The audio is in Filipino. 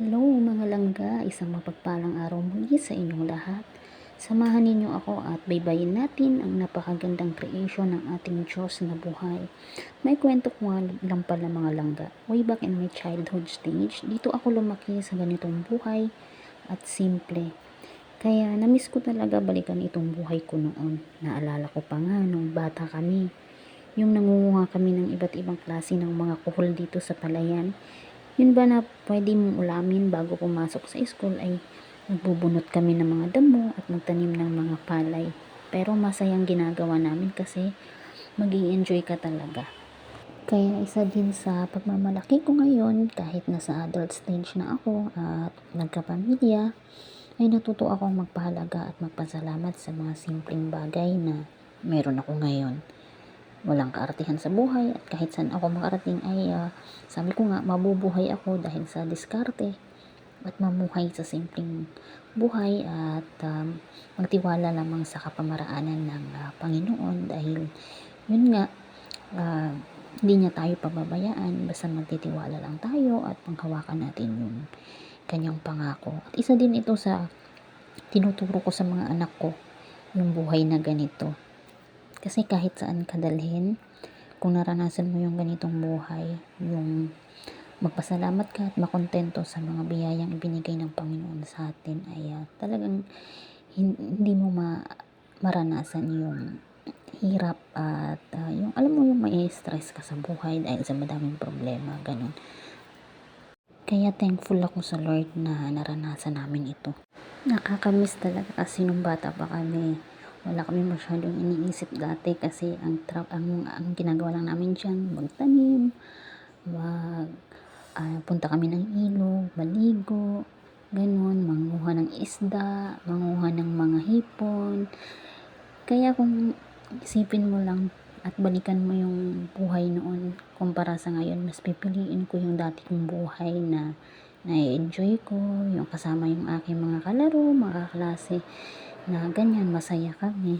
Hello mga langga, isang mapagpalang araw muli sa inyong lahat. Samahan ninyo ako at baybayin natin ang napakagandang creation ng ating Diyos na buhay. May kwento ko nga lang pala mga langga. Way back in my childhood stage, dito ako lumaki sa ganitong buhay at simple. Kaya namiss ko talaga balikan itong buhay ko noon. Naalala ko pa nga nung bata kami. Yung nangunguha kami ng iba't ibang klase ng mga kuhol dito sa palayan. Yun ba na pwede mong ulamin bago pumasok sa school ay nagbubunot kami ng mga damo at magtanim ng mga palay. Pero masayang ginagawa namin kasi mag enjoy ka talaga. Kaya isa din sa pagmamalaki ko ngayon kahit nasa adult stage na ako at nagkapamilya ay natuto akong magpahalaga at magpasalamat sa mga simpleng bagay na meron ako ngayon walang kaartihan sa buhay at kahit saan ako makarating ay ah, sabi ko nga mabubuhay ako dahil sa diskarte at mamuhay sa simpleng buhay at um, magtiwala lamang sa kapamaraanan ng ah, Panginoon dahil yun nga ah, hindi niya tayo pababayaan basta magtitiwala lang tayo at panghawakan natin yung kanyang pangako. At isa din ito sa tinuturo ko sa mga anak ko yung buhay na ganito kasi kahit saan ka dalhin, kung naranasan mo yung ganitong buhay, yung magpasalamat ka at makontento sa mga biyayang ibinigay ng Panginoon sa atin ay uh, talagang hindi mo ma maranasan yung hirap at uh, yung alam mo yung may stress ka sa buhay dahil sa madaming problema, ganun. Kaya thankful ako sa Lord na naranasan namin ito. Nakakamiss talaga kasi nung bata pa kami, wala kami masyadong iniisip dati kasi ang, tra- ang, ang ginagawa lang namin dyan, magtanim, mag, uh, punta kami ng ilog, maligo, ganun, manguha ng isda, manguha ng mga hipon. Kaya kung isipin mo lang at balikan mo yung buhay noon kumpara sa ngayon, mas pipiliin ko yung dati kong buhay na na-enjoy ko, yung kasama yung aking mga kalaro, mga klase na ganyan, masaya kami.